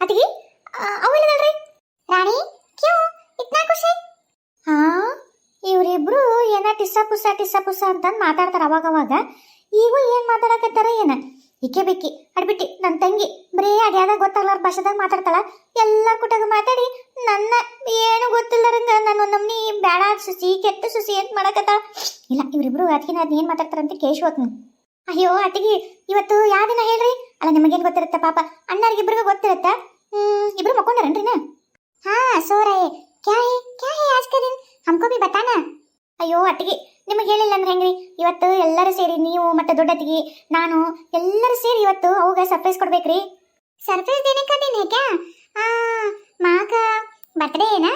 ಅತಿಗೆ ಅವೆಲ್ಲದಲ್ರಿ ರಾಣಿ, Q, ಇತ್ನಾ ಖುಷಿ? ಹಾ, ಇವರಿಬ್ರು ಏನ ಟಿಸ್ಸ ಪುಸ ಟಿಸ್ಸ ಪುಸ ಅಂತಂದು ಮಾತಾಡ್ತಾರ ಅವಾಗ ಅವಾಗ ಈಗೂ ಏನ್ ಮಾತಾಡಕತ್ತಾರ ಏನ? ಇಕೆ ಬೇಕಿ, ಅಡ್ಬಿಟ್ಟಿ ನನ್ನ ತಂಗಿ. ಬರೀ ಅಡ್ಯಾದ ಗೊತ್ತಾಗ್ಲಾರ ಭಾಷೆದಾಗ ಮಾತಾಡ್ತಾಳ. ಎಲ್ಲ ಕುಟಾಗ ಮಾತಾಡಿ ನನ್ನ ಏನು ಗೊತ್ತಿಲ್ಲರಂಗ ನಾನು ನಮ್ನಿ ಬೇಡ ಸುಸಿ, ಕೆಟ್ಟ ಸುಸಿ ಅಂತ ಮಾಡಕತ್ತಾಳ? ಇಲ್ಲ, ಇವರಿಬ್ರು ಅದಕ್ಕಿನ ಅದ್ ಏನು ಮಾತಾಡ್ತಾರ ಅಂತ ಕೇಶ್ ಅಯ್ಯೋ ಅಟ್ಟಿಗೆ ಇವತ್ತು ಯಾವ ದಿನ ಹೇಳ್ರಿ? ಅಲ್ಲ, ನಿಮಗೇನು ಗೊತ್ತಿರತ್ತ ಪಾಪ. ಅಣ್ಣರಿಗಿಬ್ರಿಗೂ ಗೊತ್ತಿರುತ್ತೆ. ಹ್ಮ್, ಇಬ್ರು ಮಕ್ಕೊಂಡಾರನ್ರಿನ ಹಾ ಸೋರೆ ಕ್ಯಾ ಹೇ ಕ್ಯಾ ಹೇ ಆಜ್ ಕದಿನ್ ದಿನ್? ಹಮ್ಕೋ ಬಿ ಬತಾನ? ಅಯ್ಯೋ ಅಟ್ಟಿಗೆ ನಿಮಗೆ ಹೇಳಿಲ್ಲ ಅಂದ್ರೆ ಹೆಂಗ್ರಿ? ಇವತ್ತು ಎಲ್ಲರೂ ಸೇರಿ ನೀವು ಮತ್ತೆ ದೊಡ್ಡತ್ತಿಗೆ, ನಾನು ಎಲ್ಲರೂ ಸೇರಿ ಇವತ್ತು ಅವಾಗ ಸರ್ಪ್ರೈಸ್ ಕೊಡ್ಬೇಕ್ರಿ. ಸರ್ಪ್ರೈಸ್ ದೇನೆ ಕಂಡೀನಿ ದಿನ್ ಹೇ ಕ್ಯಾ? ಆ ಮಾಕ ಬರ್ತ್ಡೇ ಏನ?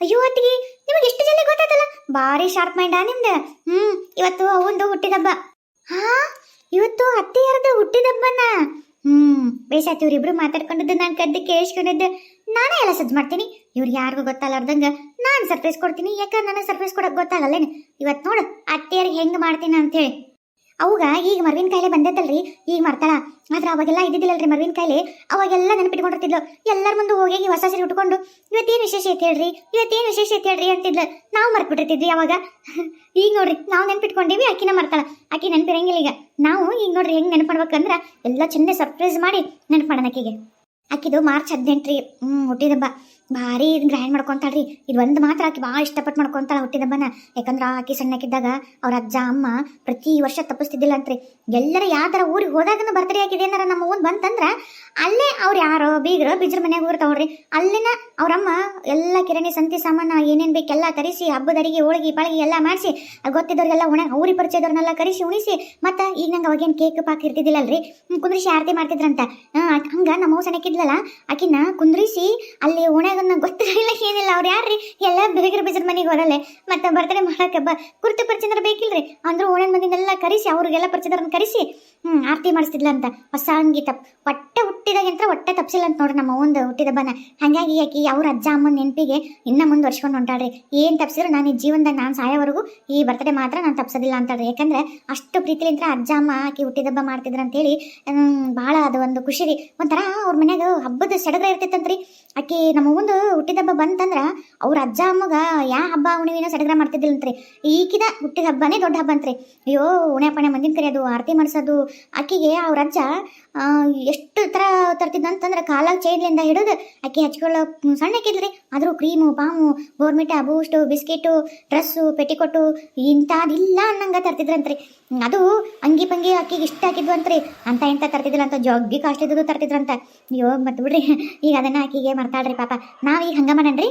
ಅಯ್ಯೋ, ಅತ್ತಿಗೆ, ನಿಮಗೆ ಎಷ್ಟು ಜನ ಗೊತ್ತಾತಲ್ಲ? ಭಾರಿ ಶಾರ್ಪ್ ಮೈಂಡ್ ನಿಮ್ದು? ಹ್ಮ್, ಇವತ್ತು ಅವಂದು ಹುಟ್ಟಿದಬ್ಬ. ಹಾ? ಇವತ್ತು ಅತ್ತೆಯರದು ಹುಟ್ಟಿದಬ್ಬನ ಹ್ಮ್ ಬೇಸಾಯ್ತು ಇವ್ರಿಬ್ರು ಮಾತಾಡ್ಕೊಂಡಿದ್ದು ನಾನು ಕದ್ದು ಕೇಳಿಸ್ಕೊಂಡಿದ್ದು. ನಾನೇ ಎಲ್ಲ ಸಜ್ಜು ಮಾಡ್ತೀನಿ. ಇವ್ರು ಯಾರಿಗೂ ಗೊತ್ತಾಗಲಾರ್ದಂಗ ನಾನು ಸರ್ಪ್ರೈಸ್ ಕೊಡ್ತೀನಿ. ಯಾಕಂದ್ರೆ ನನಗೆ ಸರ್ಪ್ರೈಸ್ ಕೊಡಕ್ ಗೊತ್ತಾಗಲ್ಲೇನು? ಇವತ್ತು ನೋಡು ಅತ್ತೆಯರಿಗೆ ಹೆಂಗೆ ಮಾಡ್ತೀನಿ ಅಂತೇಳಿ ಅವಾಗ ಈಗ ಮರ್ವಿನ ಕಾಯಿಲೆ ಬಂದೈತಲ್ರಿ, ಈಗ ಮಾಡ್ತಾಳ ಆದ್ರೆ ಅವಾಗೆಲ್ಲ ಇದ್ದಿದ್ದಿಲ್ಲಲ್ರಿ ಮರ್ವಿನ ಕಾಯಿಲೆ. ಅವಾಗೆಲ್ಲ ನೆನಪಿಟ್ಕೊಂಡಿರ್ತಿದ್ಲು. ಎಲ್ಲರ ಮುಂದೆ ಹೋಗಿ ಹೊಸ ಸೀರೆ ಉಟ್ಕೊಂಡು, ಇವತ್ತೇನು ವಿಶೇಷ ಐತೆ ಹೇಳ್ರಿ? ಇವತ್ತೇನು ವಿಶೇಷ ಐತೆ ಹೇಳ್ರಿ ಅಂತಿದ್ಲು. ನಾವು ಮರ್ಬಿಟ್ಟಿರ್ತಿದ್ವಿ ಅವಾಗ. ಈಗ ನೋಡ್ರಿ, ನಾವು ನೆನ್ಪಿಟ್ಕೊಂಡೀವಿ ಆಕಿನ ಮಾಡ್ತಾಳ ಅಕ್ಕಿ ನೆನಪಿರಂಗಿಲ್ಲ ಈಗ. ನಾವು ಈಗ ನೋಡ್ರಿ ಹೆಂಗ್ ನೆನಪು ಮಾಡ್ಬೇಕಂದ್ರ ಎಲ್ಲ ಚೆಂದ ಸರ್ಪ್ರೈಸ್ ಮಾಡಿ ನೆನಪು ಮಾಡೋಣ ಆಕಿಗೆ ಆಕಿದು ಮಾರ್ಚ್ ಹದಿನೆಂಟ್ರಿ. ಹ್ಞೂ ಹುಟ್ಟಿದಬ್ಬ ಭಾರಿ ಗ್ರ್ಯಾಂಡ್ ಮಾಡ್ಕೊಂತಾಳ್ರಿ. ಇದು ಒಂದು ಮಾತ್ರ ಆಕಿ ಭಾಳ ಇಷ್ಟಪಟ್ಟು ಮಾಡ್ಕೊಂತಾಳ ಹುಟ್ಟಿದಬ್ಬನ ಯಾಕಂದ್ರೆ ಆಕಿ ಸಣ್ಣಕ್ಕಿದ್ದಾಗ ಅವ್ರ ಅಜ್ಜ, ಅಮ್ಮ ಪ್ರತಿ ವರ್ಷ ತಪ್ಪಿಸ್ತಿದ್ದಿಲ್ಲ ಅಂತ್ರಿ ಎಲ್ಲರ ಯಾವ್ದಾರ ಊರಿಗೆ ಹೋದಾಗನು ಬರ್ತಡೇ ಆಗಿದೆ ಏನಾರ ನಮ್ಮ ಊನ್ ಬಂತಂದ್ರ ಅಲ್ಲೇ ಅವ್ರು ಯಾರೋ ಬೀಗ್ರ ಬಿಜ್ರ ಮನೆಯಾಗ ಊರ್ತಾವ್ರಿ ಅಲ್ಲಿನ ಅವ್ರಮ್ಮ ಎಲ್ಲ ಕಿರಣಿ, ಸಂತಿ ಸಾಮಾನು ಏನೇನ್ ಬೇಕೆಲ್ಲ ತರಿಸಿ ಹಬ್ಬದ ಅಡಿಗೆ, ಹೋಳಿಗೆ, ಪಾಳಿಗೆ ಎಲ್ಲ ಮಾಡಿಸಿ ಗೊತ್ತಿದ್ದವ್ರಿಗೆಲ್ಲ ಒಣ ಊರಿ ಪರಿಚಯದವ್ರನ್ನೆಲ್ಲ ಕರೆಸಿ ಉಣಿಸಿ ಮತ್ತ ಈಗ ನಂಗೆ ಅವಾಗೇನು ಕೇಕ್ ಪಾಕ್ ಇರ್ತಿದ್ದಿಲ್ಲಲ್ರಿ. ಕುಂದ್ರಿಸಿ ಆರತಿ ಮಾಡ್ತಿದ್ರಂತ. ಹಂಗೆ ನಮ್ಮ ಸಣ್ಣಕ್ಕಿದ್ಲಲ್ಲ, ಆಕಿನ ಕುಂದ್ರಿಸಿ ಅಲ್ಲಿ ಓಣ್ಯಾಗನ್ನ ಗೊತ್ತಿರಲಿಲ್ಲ, ಏನಿಲ್ಲ. ಅವ್ರು ಯಾರ್ರಿ? ಎಲ್ಲ ಬೇಗರ ಬೀಜದ ಮನೆಗೆ ಹೋದಲ್ಲೇ ಮತ್ತೆ ಬರ್ತಡೆ ಮಾಡಕ್ಕೆ ಬ ಕುರ್ತು ಪರಿಚಂದ್ರ ಬೇಕಿಲ್ರಿ? ಅಂದ್ರೆ ಓಣನ್ ಮಂದಿನೆಲ್ಲ ಕರೆಸಿ, ಅವ್ರಿಗೆಲ್ಲ ಪರಿಚಂದ್ರ ಕರೆಸಿ, ಹ್ಮ್, ಆರತಿ ಮಾಡಿಸ್ತಿದ್ಲಂತ ಹೊಸ ಅಂಗಿ ತಪ್ ಹೊಟ್ಟೆ ಹುಟ್ಟಿದಾಗಿಂತ ಹೊಟ್ಟೆ ತಪ್ಸಿಲ್ಲ ಅಂತ ನೋಡ್ರಿ ನಮ್ಮ ಒಂದು ಹುಟ್ಟಿದಬ್ಬನ ಹಂಗಾಗಿ ಆಕಿ ಅವ್ರ ಅಜ್ಜ ಅಮ್ಮನ ನೆನಪಿಗೆ ಇನ್ನ ಮುಂದುವರ್ಸ್ಕೊಂಡು ಹೊಂಟಾಳ್ರಿ. ಏನ್ ತಪ್ಸಿದ್ರು ನಾನು ಈ ಜೀವನದಾಗ ನಾನು ಸಾಯೋವರೆಗೂ ಈ ಬರ್ತಡೆ ಮಾತ್ರ ನಾನು ತಪ್ಸೋದಿಲ್ಲ ಅಂತಾಳ್ರಿ. ಯಾಕಂದ್ರೆ ಅಷ್ಟು ಪ್ರೀತಿಲಿಂತ್ರ ಅಜ್ಜ ಅಮ್ಮ ಆಕಿ ಹುಟ್ಟಿದಬ್ಬ ಮಾಡ್ತಿದ್ರು ಅಂತೇಳಿ ಭಾಳ ಅದು ಒಂದು ಖುಷಿ ರೀ. ಒಂಥರ ಅವ್ರ ಮನ್ಯಾಗ ಹಬ್ಬದ ಸಡಗರ ಇರ್ತಿತ್ತಂತ್ರಿ. ಆಕಿ ನಮ್ಮ ಒಂದು ಹುಟ್ಟಿದಬ್ಬ ಬಂತಂದ್ರ ಅವ್ರ ಅಜ್ಜ ಅಮ್ಮಗ ಯಾ ಹಬ್ಬ ಉಣಿವಿನ ಸಡಗರ ಮಾಡ್ತಿದ್ದಿಲ್ಲಂತ್ರಿ. ಈಕಿದ ಹುಟ್ಟಿದ ಹಬ್ಬನೇ ದೊಡ್ಡ ಹಬ್ಬ ಅಂತ್ರಿ ಅಯ್ಯೋ ಉಣೆ ಪಣೆ ಮಂದಿನ ಕರೆಯೋದು ಆರತಿ ಮಾಡಿಸೋದು, ಆಕಿಗೆ ಅವ್ರ ಅಜ್ಜ ಎಷ್ಟು ಥರ ತರ್ತಿದ್ದ ಅಂತಂದ್ರೆ ಕಾಲಾಗ ಚೈನ್ಲಿಂದ ಹಿಡಿದು ಅಕ್ಕಿ ಹಚ್ಕೊಳ್ಳೋ ಸಣ್ಣ ಹಾಕಿದ್ರಿ ಆದರೂ ಕ್ರೀಮು ಬಾಮು ಬೋರ್ಮಿಟ ಬೂಸ್ಟು ಬಿಸ್ಕೆಟು ಡ್ರೆಸ್ಸು ಪೆಟಿಕೊಟ್ಟು ಇಂಥದಿಲ್ಲ ಅನ್ನಂಗೆ ತರ್ತಿದ್ರಂತ್ರಿ. ಅದು ಅಂಗಿ ಪಂಗಿ ಅಕ್ಕಿಗೆ ಇಷ್ಟ ಹಾಕಿದ್ವು ಅಂತ್ರಿ ಅಂತ ಇಂಥ ತರ್ತಿದ್ರಂತ ಜಗ್ಗಿ ಕಾಸ್ಟ್ ಇದ್ದು ತರ್ತಿದ್ರಂತ. ಅಯ್ಯೋ ಮತ್ತು ಬಿಡ್ರಿ. ಈಗ ಅದನ್ನ ಅಕ್ಕಿಗೆ ಮರ್ತಾಳ್ರಿ ಪಾಪ. ನಾವು ಈಗ ಹಂಗ ಮಾಡಣ್ರಿ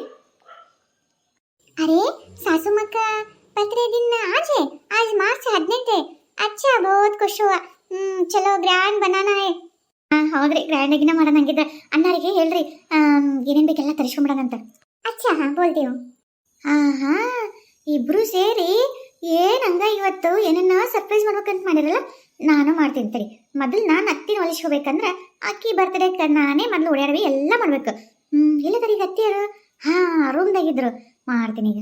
ಅರೆ ಸಾಸು ಮಕ್ಕ ಪತ್ರೆ ದಿನ ಆಜೆ. ಆಜ್ ಮಾರ್ಚ್ ಹದಿನೆಂಟೆ. ಅಚ್ಚಾ ಬಹುತ್ ಖುಷು. ಚಲೋ ಗ್ರ್ಯಾಂಡ್ ಬನಾನ ಹಾ ಹೌದ್ರಿ. ಗ್ರ್ಯಾಂಡ್ ಆಗಿನ ಮಾಡೋಣ ಹಂಗಿದ್ರೆ. ಅಣ್ಣರಿಗೆ ಹೇಳ್ರಿ. ಏನೇನ್ ಬೇಕೆಲ್ಲ ತರಿಸ್ಕೊಂಬಿಡೋಣಂತ ಅಚ್ಚಾ ಹಾ ಬೋಲ್ತೀವಿ ಹಾ ಹಾ ಇಬ್ರು ಸೇರಿ ಏನ್ ಹಂಗ ಇವತ್ತು ಏನನ್ನ ಸರ್ಪ್ರೈಸ್ ಮಾಡ್ಬೇಕಂತ ಮಾಡಿರಲ್ಲ ನಾನು ಮಾಡ್ತೀನಿ ತಡಿ. ಮೊದಲು ನಾನು ಅತ್ತಿನ ಹೊಲಿಸ್ಕೋಬೇಕಂದ್ರ ಅಕ್ಕಿ ಬರ್ತಡೇ ನಾನೇ ಮೊದಲು ಓಡಾಡವಿ ಎಲ್ಲ ಮಾಡ್ಬೇಕು. ಹ್ಮ್ ಇಲ್ಲದರಿ ಅತ್ತಿಯರು ಹಾ ರೂಮ್ದಾಗಿದ್ರು ಮಾಡ್ತೀನಿ ಈಗ.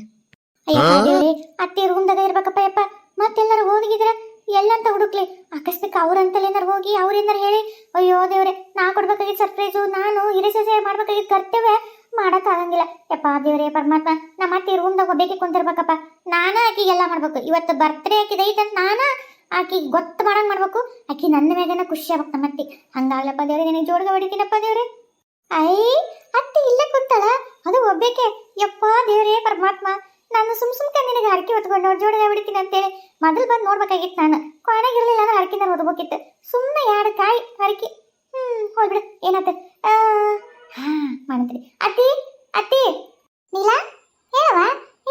ಅಯ್ಯೋ ಅತ್ತಿ ಅತ್ತೆ ರೂಮ್ದಾಗ ಇರ್ಬೇಕಪ್ಪ ಯಪ್ಪ ಮತ್ತೆಲ್ಲರೂ ಹೋಗಿದ್ರ? ಎಲ್ಲಂತ ಹುಡುಕ್ಲಿ. ಅಕಸ್ಮಾತ್ ಅವ್ರಂತಲ್ಲಿ ಹೋಗಿ ಅವ್ರೇನಾರು ಹೇಳಿ, ಅಯ್ಯೋ ದೇವ್ರೆ, ನಾ ಕೊಡ್ಬೇಕಾಗಿತ್ತು ಸರ್ಪ್ರೈಸು ನಾನು ಹಿರೇ ಸೊಸೆ ಮಾಡ್ಬೇಕಾಗಿದ್ದ ಕರ್ತವ್ಯ ಆಗಂಗಿಲ್ಲ ಯಪ್ಪ ದೇವ್ರೇ, ಪರಮಾತ್ಮ, ನಮ್ಮ ಅತ್ತೆ ರೂಮ್ದಾಗ ಒಬ್ಬಾಕಿ ಕುಂತಿರ್ಬೇಕಪ್ಪ. ನಾನ ಆಕಿಗೆಲ್ಲ ಮಾಡ್ಬೇಕು. ಇವತ್ತು ಬರ್ತ್ಡೇ ಆಕಿದ ಐತಂತ ನಾನ ಆಕಿ ಗೊತ್ತು ಮಾಡಂಗ್ ಮಾಡ್ಬೇಕು. ಆಕಿ ನನ್ನ ಮ್ಯಾಗನ ಖುಷಿ ಆಗ್ಬೇಕು ನಮ್ಮ ಅತ್ತಿ. ಹಂಗಾಗ್ಲಪ್ಪ ದೇವ್ರೆ, ನಿನಗೆ ಜೋಡ್ಗ ಹೊಡಿತೀನಪ್ಪ ದೇವ್ರೆ. ಐ, ಅತ್ತಿ ಇಲ್ಲೇ ಕುಂತಳ. ಅದು ಒಬ್ಬೇಕೆ. ಯಪ್ಪ ದೇವ್ರೇ, ಪರಮಾತ್ಮ. ನಾನು ಸುಮ್ ಸುಮ್ಕೆ ನಿನಗೆ ಹರಕೆ ಹೊತ್ಕೊಂಡು ಜೋಡಿ ಹೊಡಿತೀನಿ ಅಂತೇಳಿ ಮೊದಲು ಬಂದು ನೋಡ್ಬೇಕಾಗಿತ್ತು ನಾನು. ಕೊನೆಗಿರ್ಲಿಲ್ಲ ಅಂದ್ರೆ ಹರಕಿನ ಓದ್ಬೇಕಿತ್ತು ಸುಮ್ಮನೆ ಎರಡು ಕಾಯಿ ಹರಕೆ. ಹ್ಮ್ ಹೋಗ್ಬಿಡು ಏನಾಯ್ತು ಹಾ ಮಾಡಂತ್ರಿ ಅತ್ತಿ ಅತ್ತಿ. ನೀಲ ಹೇಳವ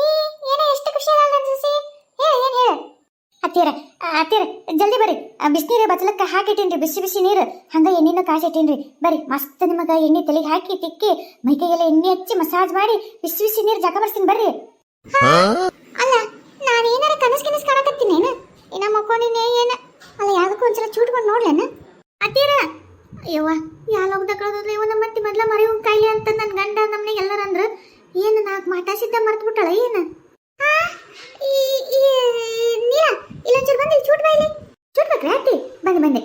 ಈ ಏನೋ ಎಷ್ಟು ಖುಷಿ ಆಗಲ್ಲ ಅನ್ಸಿಸಿ ಹೇಳ, ಏನು ಹೇಳು? ಅತ್ತಿಯರ ಅತ್ತಿಯರ, ಜಲ್ದಿ ಬರ್ರಿ ಬಿಸಿನೀರು ಬಚ್ಚಲಕ್ಕೆ ಹಾಕಿಟ್ಟೇನ್ರಿ, ಬಿಸಿ ಬಿಸಿ ನೀರು. ಹಂಗೆ ಎಣ್ಣೆನ ಕಾಸಿಟ್ಟೀನ್ರಿ. ಬರ್ರಿ ಮಸ್ತ್ ನಿಮಗೆ ಎಣ್ಣೆ ತಲೆಗೆ ಹಾಕಿ ತಿಕ್ಕಿ ಮೈಕೈಗೆಲ್ಲ ಎಣ್ಣೆ ಹಚ್ಚಿ ಮಸಾಜ್ ಮಾಡಿ, ಬಿಸಿ ಬಿಸಿ ನೀರು ಜಗ ಬರ್ತೀನಿ ಬರ್ರಿ. ಅಲ್ಲ ನಾನು ಏನಾರ ಕನಸು ಕನಸು ಕಾಣಕತ್ತೀನಿ ಏನ? ಇನ್ನ ಮಕ್ಕೊಂಡಿನಿ ಏನ ಅಲ್ಲ, ಯಾವ್ದಕ್ಕೂ ಒಂದ್ಸಲ ಚೂಟ್ಕೊಂಡು ನೋಡ್ಲೇನ ಅತ್ತೀರ ಅಯ್ಯವ್ವ ಯಾ ಲೋಕದ ಕಳ್ದೋದ್ಲ ಇವ ನಮ್ಮ ಮತ್ತೆ ಮೊದ್ಲ ಮರಿ ಕಾಯಿಲೆ ಅಂತ ನನ್ನ ಗಂಡ ನಮ್ಮನೆ ಎಲ್ಲರ ಅಂದ್ರ. ಏನು ನಾಲ್ಕು ಮಾತಾಸಿದ್ದ ಮರ್ತು ಬಿಟ್ಟಳ ಏನು? ನೀಲ, ಇಲ್ಲೊಂಚೂರು ಬಂದು, ಚೂಟ್ ಬಾ ಇಲ್ಲಿ. ಚೂಟ್ ಬೇಕ್ರಿ ಅತ್ತಿ? ಬಂದೆ ಬಂದೆ.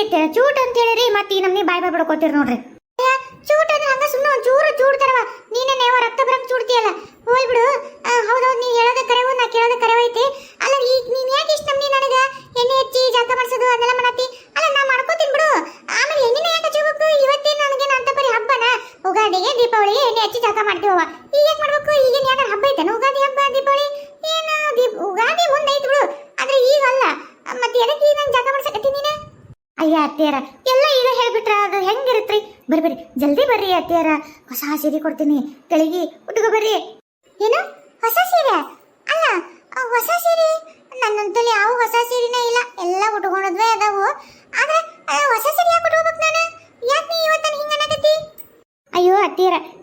ಅತ್ಯಾರ ಚೂಟ್ ಅಂತ ಹೇಳಿರಿ, ಮತ್ತೆ ಈ ನಮ್ನಿ ಬಾಯ್ ಬಾಯ್ ಬಿಡ್ಕೋತೀರಿ ನೋಡ್ರಿ. ಅಯ್ಯ ಅತ್ತಿಯರ. ಎಲ್ಲ ಈಗ ಹೇಳ್ಬಿಟ್ರ, ಅದು ಹೆಂಗಿರತ್ರಿ? ಬರ್ರಿ ಜಲ್ದಿ ಬರ್ರಿ ಅತ್ತಿಯರ. ಹೊಸ ಸೀರೆ ಕೊಡ್ತೀನಿ. ಕೆಳಗಿ ಉಟ್ಕೊ ಬರ್ರಿ. ಏನು? ಹೊಸ ಸೀರೆ? ಅಲ್ಲ ಹೊಸ ಸೀರೆ? ನನ್ನಂತಲ್ಲಿ ಯಾವ ಹೊಸ ಸೀರೆನೇ ಇಲ್ಲ. ಎಲ್ಲ ಉಟ್ಕೊಂಡದ್ವೇ ಅದಾವು ಆದ್ರೆ ಆ ಹೊಸ ಸೀರೆ ಯಾಕೆ ಉಟ್ಕೋಬೇಕು ನಾನು ಯಾಕೆ ನೀ ಇವತ್ತು ಹಿಂಗ ಅನ್ನಕತ್ತಿ ಅಯ್ಯೋ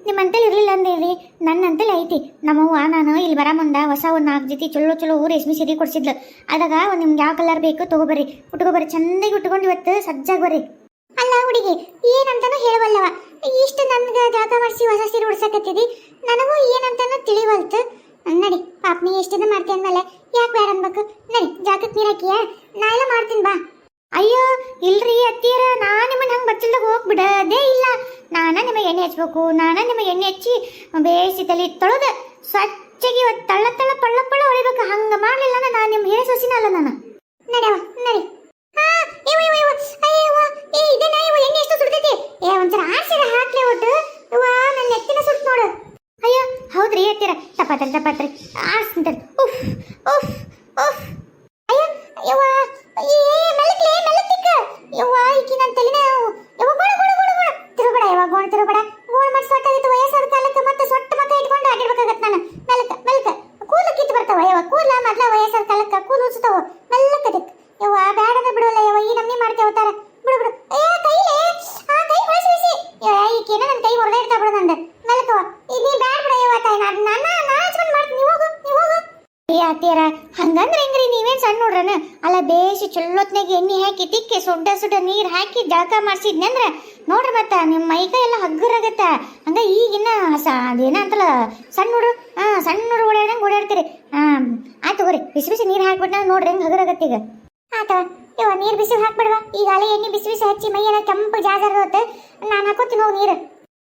ಅತ್ತಿಯರ ನಿಮ್ಮ ಅಂತಲ್ಲಿ ಇರ್ಲಿಲ್ಲ ಅಂದೇಳಿ ನನ್ನ ಅಂತಲ್ಲಿ ಐತಿ. ನಮ್ಮವ್ವ, ನಾನು ಇಲ್ಲಿ ಬರ ಮುಂದೆ ಹೊಸ ಒಂದು ನಾಲ್ಕು ಜೊತೆ ಚಲೋ ಚಲೋ ರೇಷ್ಮೆ ಸೀರೆ ಕೊಡ್ಸಿದ್ಲು. ಅದಾಗ ನಿಮ್ಗೆ ಯಾವ ಕಲರ್ ಬೇಕು ತಗೋಬರ್ರಿ. ಉಟ್ಕೋಬರ್ರಿ, ಚಂದಾಗಿ ಉಟ್ಕೊಂಡು ಇವತ್ತು ಸಜ್ಜಾಗಿ ಬರ್ರಿ. ಅಲ್ಲ ಹುಡುಗಿ, ಏನಂತಾನು ಹೇಳಬಲ್ಲವ. ಇಷ್ಟು ನನ್ಗೆ ಜಾಗ ಮಾಡಿಸಿ ಹೊಸ ಸೀರೆ ಉಡ್ಸಕತ್ತಿದಿ. ನನಗೂ ಏನಂತಾನು ತಿಳಿವಲ್ತು. ನಡಿ ಪಾಪ್ನಿ ನೀ ಎಷ್ಟು ದಿನ ಮಾಡ್ತಿ ಅಂದ್ಮೇಲೆ ಯಾಕೆ ಬೇಡ ಅನ್ಬೇಕು ನಡಿ ಜಾಗಕ್ಕೆ ನೀರು ನಾ ಎಲ್ಲ ಮಾಡ್ತೀನಿ, ಬಾ. ಅಯ್ಯೋ, ಇಲ್ರಿ ಅತ್ತಿಯರ ನಾ ನಿಮ್ಮನ್ನ ಹಂಗೆ ಬಚ್ಚಲ್ದಾಗ ಹೋಗ್ಬಿಡದೇ ಇಲ್ಲ. ನಾನ ನಿಮಗೆ ಎಣ್ಣೆ ಹಚ್ಬೇಕು, ನಾನ ನಿಮಗೆ ಎಣ್ಣೆ ಹಚ್ಚಿ ಬೇಯಿಸಿ ತಲೆ ತೊಳೆದ ಸ್ವಚ್ಛಗೆ ಇವತ್ತು ತಳ್ಳ ತಳ್ಳ ಪಳ್ಳ ಪಳ್ಳ ಹೊಳಿಬೇಕು ಹಂಗ ಮಾಡಲಿಲ್ಲ ನಾನು ನಿಮ್ಮ ಹೇಳಿ ಸೊಸಿನ ಅಲ್ಲ ನಾನು. ನಡ್ಯವ ನಡಿ. ಅಯ್ಯೋ ಹೌದ್ರಿ ಹೇಳ್ತೀರ ತಪ್ಪಾತ್ರಿ ತಪ್ಪಾತ್ರಿ. ಆಡ್ಸ್ತಾರೆ ಉಫ್ ಉಫ್ ಉಫ್. ಅಯ್ಯೋ, ಯವ್ವ ಏ ಮೆಲ್ಲಕ್ಲೆ ಮೆಲ್ಲಕ್ತಿಕ್ಕ ಯವ್ವ ಈಕಿ ನನ್ನ ತಲೆನ ಯವ್ವ ಗೋಣ ಗೋಣ ಗೋಣ ಗೋಣ ತಿರುಗಡ ಯವ್ವ ಗೋಣ ತಿರುಗಡ ಗೋಣ ಮಾಡಿ ಸೊಟ್ಟಾಗಿತ್ತು ವಯಸ್ಸಾದ ಕಾಲಕ್ಕೆ ಮತ್ತೆ ಸೊಟ್ಟ ಮಕ್ಕ ಇಟ್ಕೊಂಡು ಆಡಿರ್ಬೇಕಾಗತ್ತೆ ನಾನು ಮೆಲ್ಲಕ ಮೆಲ್ಲಕ ಕೂದಲು ಕಿತ್ತು ಬರ್ತಾವ ಯವ್ವ ಕೂದಲ ಮೊದ್ಲ ವಯಸ್ಸಾದ ಕಾಲಕ್ಕೆ ಕೂದಲು ಉಚ್ತಾವ ಮೆಲ್ಲಕ ದಿಕ್ ಯವ್ವ ಬ್ಯಾಡದ ಬಿಡೋಲ್ಲ ಯವ್ವ ಈ ನಮ್ನಿ ಮಾಡ್ತೇವ ತಾರ ಬಿಡು ಬಿಡು ಏ ಕೈಲೇ ಆ ಕೈ ಹೊಳಿಸಿ ಹೊಳಿಸಿ ಈಕೇನ ನನ್ನ ಕೈ ಹೊಡೆದೇ ಇರ್ತಾ ಬಿಡು ನಂದು ಮೆಲ್ಲಕವ ಈಗ ನೀ ಬ್ಯಾಡ ಬಿಡ ಯವ್ವ ತಾಯಿ ನಾನು ನಾನು ನಾ ಹಚ್ಕೊಂಡು ಮಾಡ್ತೀನಿ ನೀವು ಹೋಗು ನೀವು ಹೋಗು ಏ ಅತ್ತಿಯರ, ಹಂಗಂದ್ರೆ ಹೆಂಗ್ರಿ ನೀವೇನ್ ಸಣ್ಣ ನೋಡ್ರನ ಅಲ್ಲ ಬೇಸಿ ಚುಲ್ಲೊತ್ನಾಗ ಎಣ್ಣೆ ಹಾಕಿ, ತಿಕ್ಕಿ, ಸುಡ್ಡ ಸುಡ್ಡ ನೀರು ಹಾಕಿ ಜಳಕ ಮಾಡ್ಸಿದ್ನಂದ್ರ ನೋಡ್ರಿ ಮತ್ತ ನಿಮ್ಮ ಮೈಕೈ ಎಲ್ಲ ಹಗ್ಗರಾಗತ್ತ. ಹಂಗ ಈಗಿನ ಸ ಅದೇನ ಅಂತಲ್ಲ, ಸಣ್ಣ ಹುಡ್ರು ಹಾ ಸಣ್ಣ ಹುಡುಗ ಓಡಾಡಂಗೆ ಓಡಾಡ್ತೀರಿ. ಹಾ ಆಯ್ತು ತಗೋರಿ, ಬಿಸಿ ಬಿಸಿ ನೀರು ಹಾಕ್ಬಿಟ್ಟ ನೋಡ್ರಿ ಹೆಂಗ್ ಹಗ್ಗರಾಗತ್ತೆ ಈಗ. ಆತ ಇವ ನೀರು ಬಿಸಿ ಹಾಕ್ಬಿಡ್ವಾ. ಈಗ ಅಲೆ ಎಣ್ಣೆ ಬಿಸಿ ಬಿಸಿ ಹಚ್ಚಿ ಮೈ ಎಲ್ಲ ಕೆಂಪು ಜಾಗರುತ್ತೆ ನಾನು ಹಾಕೋತೀನಿ ಹೋಗಿ ನೀರು.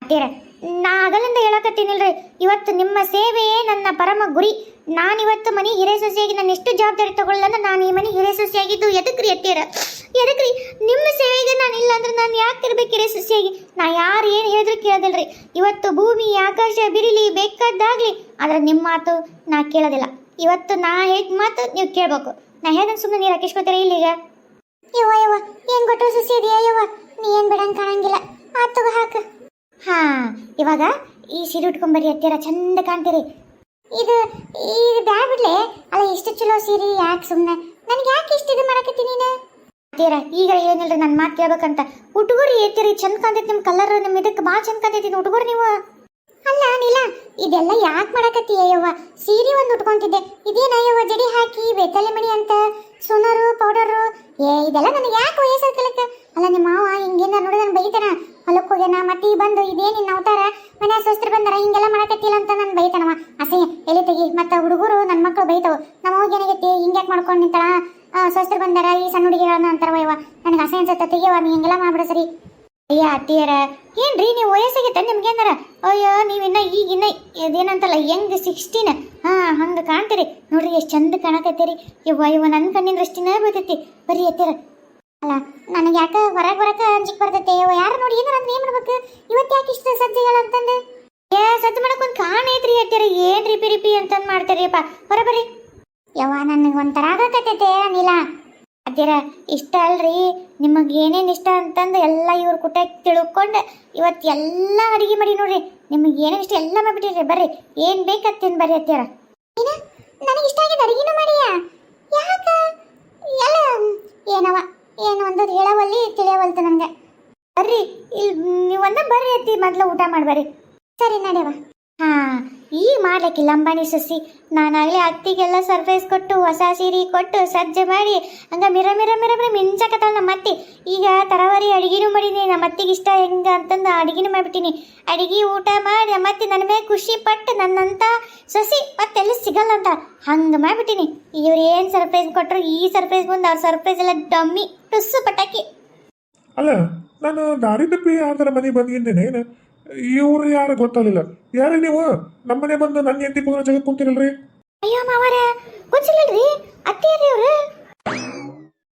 ಅತ್ತೀರ ನಾ ಆಗಲಿಂದ ಹೇಳಕತ್ತೀನಿಲ್ರಿ. ಇವತ್ತು ನಿಮ್ಮ ಸೇವೆಯೇ ನನ್ನ ಪರಮ ಗುರಿ. ನಾನಿವತ್ತು ಮನೆ ಹಿರೇ ಸೊಸೆಯಾಗಿ ನಾನು ಎಷ್ಟು ಜವಾಬ್ದಾರಿ ತಗೊಳ್ಳಲ್ಲ ನಾನು ಈ ಮನೆ ಹಿರೇ ಸೊಸೆಯಾಗಿದ್ದು ಎದಕ್ರಿ ಎತ್ತೀರ ಎದಕ್ರಿ? ನಿಮ್ಮ ಸೇವೆಗೆ ನಾನು ಇಲ್ಲ ಅಂದ್ರೆ ನಾನು ಯಾಕೆ ಇರ್ಬೇಕು ಹಿರೇ ಸೊಸೆಯಾಗಿ ನಾ ಯಾರು ಏನು ಹೇಳಿದ್ರು ಕೇಳೋದಿಲ್ರಿ. ಇವತ್ತು ಭೂಮಿ, ಆಕಾಶ, ಬಿರಿಲಿ ಬೇಕಾದಾಗ್ಲಿ ಆದ್ರೆ ನಿಮ್ಮ ಮಾತು ನಾ ಕೇಳೋದಿಲ್ಲ. ಇವತ್ತು ನಾ ಹೇಳಿದ ಮಾತು ನೀವು ಕೇಳ್ಬೇಕು. ನಾ ಹೇಳ್ದಂಗೆ ಸುಮ್ಮನೆ ನೀರು ಹಾಕಿಸ್ಕೊತೀರ ಇಲ್ಲಿಗ ಇವ ಯವ್ವ ಏನ್ ಗೊತ್ತ ಸೊಸೆ ಇದೆಯಾ ಯವ್ವ ನೀ ಏನ್ ಬಿಡಂಗ್ ಕಾಣಂಗಿಲ್ಲ ಆತು ಹಾಕ ಹಾ ಇವಾಗ ಈ ಸೀರೆ ಉಟ್ಕೊಂಬರಿ ಹತ್ತಿರ ಚಂದ ಕಾಣ್ತೀರಿ. ಇದು ಇದು ಬ್ಯಾ ಬಿಡ್ಲೆ ಅಲ್ಲ, ಇಷ್ಟು ಚಲೋ ಸೀರೆ, ಯಾಕೆ ಸುಮ್ಮನೆ ನನಗೆ ಯಾಕೆ ಇಷ್ಟು ಇದು ಮಾಡಕತ್ತಿ ನೀನು? ಅತ್ತೀರ ಈಗ ಏನಿಲ್ರಿ ನನ್ನ ಮಾತು ಕೇಳ್ಬೇಕಂತ. ಹುಡುಗರು ಏತಿರಿ ಚಂದ ಕಾಣ್ತೈತಿ ನಿಮ್ಮ ಕಲರ್ ನಿಮ್ಮ ಇದಕ್ಕೆ ಭಾಳ ಚಂದ ಕಾಣ್ತೈತಿ ಹುಡುಗರು ನೀವು. ಅಲ್ಲ, ನೀಲ, ಇದೆಲ್ಲ ಯಾಕೆ ಮಾಡಕತ್ತಿ ಅಯ್ಯವ್ವ? ಸೀರೆ ಒಂದು ಉಟ್ಕೊಂತಿದ್ದೆ, ಇದೇನ ಅಯ್ಯವ್ವ, ಜಡಿ ಹಾಕಿ ಬೆತ್ತಲೆ ಮಣಿ ಅಂತ? ಸುನರು, ಪೌಡರು. ಏ, ಇದೆಲ್ಲ ನನಗೆ ಯಾಕೆ ವಯಸ್ಸು ಅಲ್ಲ, ನಿಮ್ಮ ಮಾವ ಹಿಂಗೇನ ನೋಡಿ ನಾನು ಬೈತಾನ? ಹೊಲಕ್ಕೆ ಹೋಗ್ಯಾನ ಮತ್ತೆ ಈ ಬಂದು ಇದೇ ನಿನ್ನ ಅವತಾರ? ಮನೆ ಸ್ವಸ್ತ್ರ ಬಂದಾರ, ಹಿಂಗೆಲ್ಲ ಮಾಡಕತ್ತಿಲ್ಲ ಅಂತ ನಾನು ಬೈತಾನವ. ಅಸಹ್ಯ. ಎಲ್ಲಿ ತೆಗಿ? ಮತ್ತೆ ಹುಡುಗರು ನನ್ನ ಮಕ್ಕಳು ಬೈತಾವ. ನಮ್ಮ ಹೋಗಿ ಏನಾಗೈತಿ ಹಿಂಗ್ಯಾಕೆ ಮಾಡ್ಕೊಂಡು ನಿಂತಾಳ? ಸ್ವಸ್ತ್ರ ಬಂದಾರ, ಈ ಸಣ್ಣ ಹುಡುಗಿಗಳನ್ನ ಅಂತಾರವ ಇವ. ನನಗೆ ಅಸಹ್ಯ ಅನ್ಸತ್ತೆ. ತೆಗಿಯವ ನೀ ಹಿಂಗೆಲ್ಲ ಮಾಡ್ಬಿಡ ಸರಿ. ಅಯ್ಯ ಅತ್ತಿಯರ, ಏನ್ರಿ ನೀವು ವಯಸ್ಸಾಗೈತೆ ನಿಮ್ಗೇನಾರ ಅಯ್ಯೋ ನೀವಿನ್ನ ಈಗಿನ್ನ ಇದೇನಂತಲ್ಲ ಯಂಗ್ ಸಿಕ್ಸ್ಟೀನ್ ಹಾ, ಹಂಗ ಕಾಣ್ತೀರಿ. ನೋಡ್ರಿ, ಎಷ್ಟು ಚಂದ ಕಾಣಕತ್ತೀರಿ. ಇವ ಇವ ನನ್ನ ಕಣ್ಣಿನ ದೃಷ್ಟಿನ ಬರ್ತೈತಿ. ಬರೀ ಅತ್ತಿಯರ. ಅಲ್ಲ, ನನಗೆ ಯಾಕ ಹೊರಗೆ ಬರಕ ಅಂಜಿಕ್ ಬರ್ತೈತೆ? ಇವ ಯಾರು ನೋಡಿ ಏನಾರ ಅಂದ್ರೆ ಏನ್ ಮಾಡ್ಬೇಕು? ಇವತ್ತು ಯಾಕೆ ಇಷ್ಟ ಸಜ್ಜೆಗಳ ಅಂತಂದು? ಏ, ಸಜ್ಜೆ ಮಾಡಕ್ ಒಂದು ಕಾರಣ ಐತ್ರಿ ಅತ್ತಿಯರ. ಏನ್ರಿ ರಿಪಿ ರಿಪಿ ಅಂತಂದ್ ಮಾಡ್ತೀರಿಪ್ಪ ಹೊರ ಯವ್ವ, ನನಗೆ ಒಂಥರ ಆಗಕತ್ತೈತೆ, ಅನಿಲ. ಅದಿರ ಇಷ್ಟ ಅಲ್ರಿ? ನಿಮಗೆ ಏನೇನು ಇಷ್ಟ ಅಂತಂದು ಎಲ್ಲ ಇವ್ರ ಕುಟ ತಿಳ್ಕೊಂಡು ಇವತ್ತು ಎಲ್ಲ ಅಡಿಗೆ ಮಾಡಿ ನೋಡ್ರಿ. ನಿಮಗೆ ಏನೇನು ಇಷ್ಟ ಎಲ್ಲ ಮಾಡ್ಬಿಟ್ಟಿರಿ ಬರ್ರಿ ಏನು ಬೇಕು ಅತ್ತೇನು ಬರ್ರಿ ಅತ್ತೀರ ನನಗೆ ಇಷ್ಟ ಆಗಿದೆ ಅಡುಗೆನೂ ಮಾಡಿಯ? ಯಾಕ? ಎಲ್ಲ ಏನವ? ಏನು ಒಂದದು ಹೇಳವಲ್ಲಿ ತಿಳಿಯವಲ್ತು ನನಗೆ. ಬರ್ರಿ ಇಲ್ಲಿ ನೀವು ಒಂದ ಬರ್ರಿ ಅತ್ತಿ ಮೊದಲು ಊಟ ಮಾಡ್ಬರ್ರಿ ಸರಿ ನಡೆಯವ ಹಾ ಈಗ ಲಂಬಾಣಿ ಸುಸಿ. ನಾನಾಗಲೇ ಅತ್ತಿಗೆಲ್ಲ ಸರ್ಪ್ರೈಸ್ ಕೊಟ್ಟು, ಹೊಸ ಸೀರೆ ಕೊಟ್ಟು, ಸಜ್ಜೆ ಮಾಡಿ, ಹಂಗ ಮಿರ ಮಿರ ಮಿರ ಮಿರ ಮಿಂಚಕತ್ತಾಳ ನಮ್ಮ ಅತ್ತಿ. ಈಗ ತರವರಿ ಅಡಿಗೆನೂ ಮಾಡೀನಿ ನಮ್ಮ ಅತ್ತಿಗೆ ಇಷ್ಟ ಹೆಂಗ ಅಂತಂದು ಅಡಿಗೆನೂ ಮಾಡಿಬಿಟ್ಟಿನಿ. ಅಡಿಗೆ ಊಟ ಮಾಡಿ ನಮ್ಮ ಅತ್ತಿ ನನ್ನ ಮೇಲೆ ಖುಷಿ ಪಟ್ಟು ನನ್ನಂತ ಸಸಿ ಮತ್ತೆಲ್ಲ ಸಿಗಲ್ಲ ಅಂತ ಹಂಗೆ ಮಾಡಿಬಿಟ್ಟಿನಿ. ಇವ್ರು ಏನು ಸರ್ಪ್ರೈಸ್ ಕೊಟ್ಟರು ಈ ಸರ್ಪ್ರೈಸ್ ಮುಂದೆ ಅವ್ರ ಸರ್ಪ್ರೈಸ್ ಎಲ್ಲ ಡಮ್ಮಿ ಟುಸ್ಸು ಪಟಾಕಿ. ಅಲ್ಲ, ನಾನು ದಾರಿ ತಪ್ಪಿ ಯಾವ್ದಾರ ಮನೆಗೆ ಬಂದಿದ್ದೇನೆ ಇವ್ರು ಯಾರು ಗೊತ್ತಾಗಲಿಲ್ಲ. ಯಾರೇ ನೀವು? ನಮ್ಮನೆ ಬಂದು ನನ್ನ ಹೆಂಡತಿ ಪುನರ್ ಜಗಕ್ಕೆ ಕುಂತಿರಲ್ರಿ? ಅಯ್ಯೋ ಮಾವರೇ ಗೊತ್ತಿಲ್ಲ